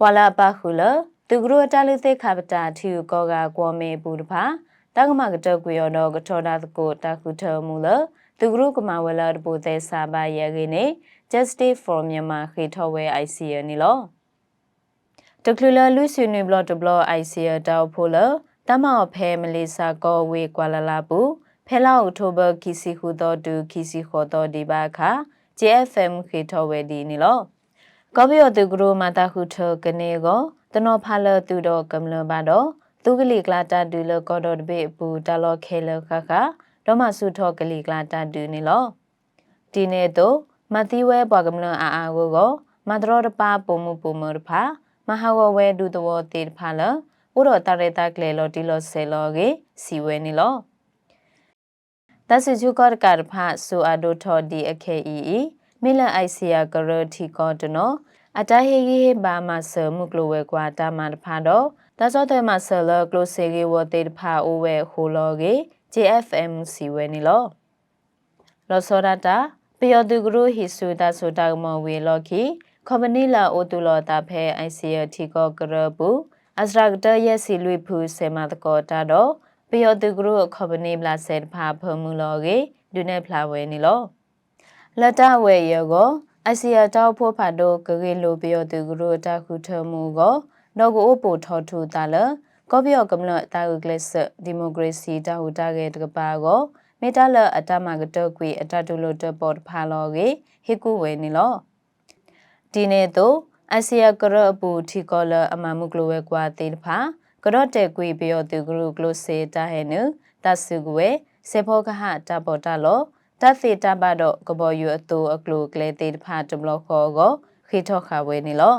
ပွာလာပခုလသူကရတလူသိခါပတာထီကောကကွန်မေပူတဖာတကမကတကွေရောတော့ကထောဒါကိုတခုထမူလသူကရကမဝလာတပူသေးစာပါရခင်းနေ Justice for Myanmar ခေထောဝဲ ICR နီလောတကလူလလူဆွေနေဘလော့တဘလော့ ICR တောက်ဖိုလတမော့ဖဲမလေးစာကောဝေကွာလာလာပူဖဲလာအောက်တိုဘာကီစီဟူတော်တူကီစီခေါ်တော်ဒီပါခါ JFM ခေထောဝဲဒီနီလော ကောပြောသူကရမတာခုထကနေကိုတနောဖာလသူတော့ကမ္လဘာတော့သူကလေးကလာတာဒူလကောတော့တပိပူတလောခဲလခခတော့မဆုထောကလေးကလာတာဒူနီလောဒီနေ့တော့မတိဝဲပွားကမ္လအာအာကိုကိုမတရောတပါပုံမှုပုံမရဖာမဟာဝဝဲဒူတဝတေတဖာလဥရောတရတာကလေလောတီလောဆေလောကေစီဝဲနီလောတဆချူကောကရဖာဆူအဒိုထော်ဒီအခေအီ မီလအိုက်ဆီယာကရတီကောတနောအတဟေဂီဟေဘာမဆမှုကလိုဝဲကွာတာမတဖာတော့တဆောတဲ့မဆလကလိုစေဂေဝတေတဖာအိုဝဲဟိုလောကေ JFM စီဝဲနီလောလောစောရတာပယောတုဂရုဟိစုတာဆိုတာမဝေလော်ခီခေါပနီလာအိုတူလောတာဖဲ ICR ထီကောကရပူအစရကတယစီလွေဖူဆေမတကောတာတော့ပယောတုဂရုခေါပနီဘလာဆဲဖာဖမှုလောကေဒုနေဖလာဝဲနီလော လတဝဲယောကိုအစီယာတောက်ဖို့ဖတ်တော့ဂရေလိုပြောသူကရိုတာခုထမှုကိုတော့ကိုပိုထောထူတာလကောပြောကမလတာဂကလစ်ဒီမိုကရေစီတာဟူတာရဲ့တကပါကိုမေတ္တာလအတမကတော့ကွေအတတူလို့တပေါ်ဖာလောကေဟေကူဝဲနေလောဒီနေ့တော့အစီယာကရအပူထီကောလအမမှုကလိုဝဲကွာတေတဖာကရော့တဲ့ကွေပြောသူကရိုကလိုစေတာဟဲနတဆုကွေစေဖောကဟတာပေါ်တာလော တသေတဘတော့ကဘောယူအတူအကလူကလေတေတဖာတဘလခေါ်ကိုခိထောခဝဲနေလော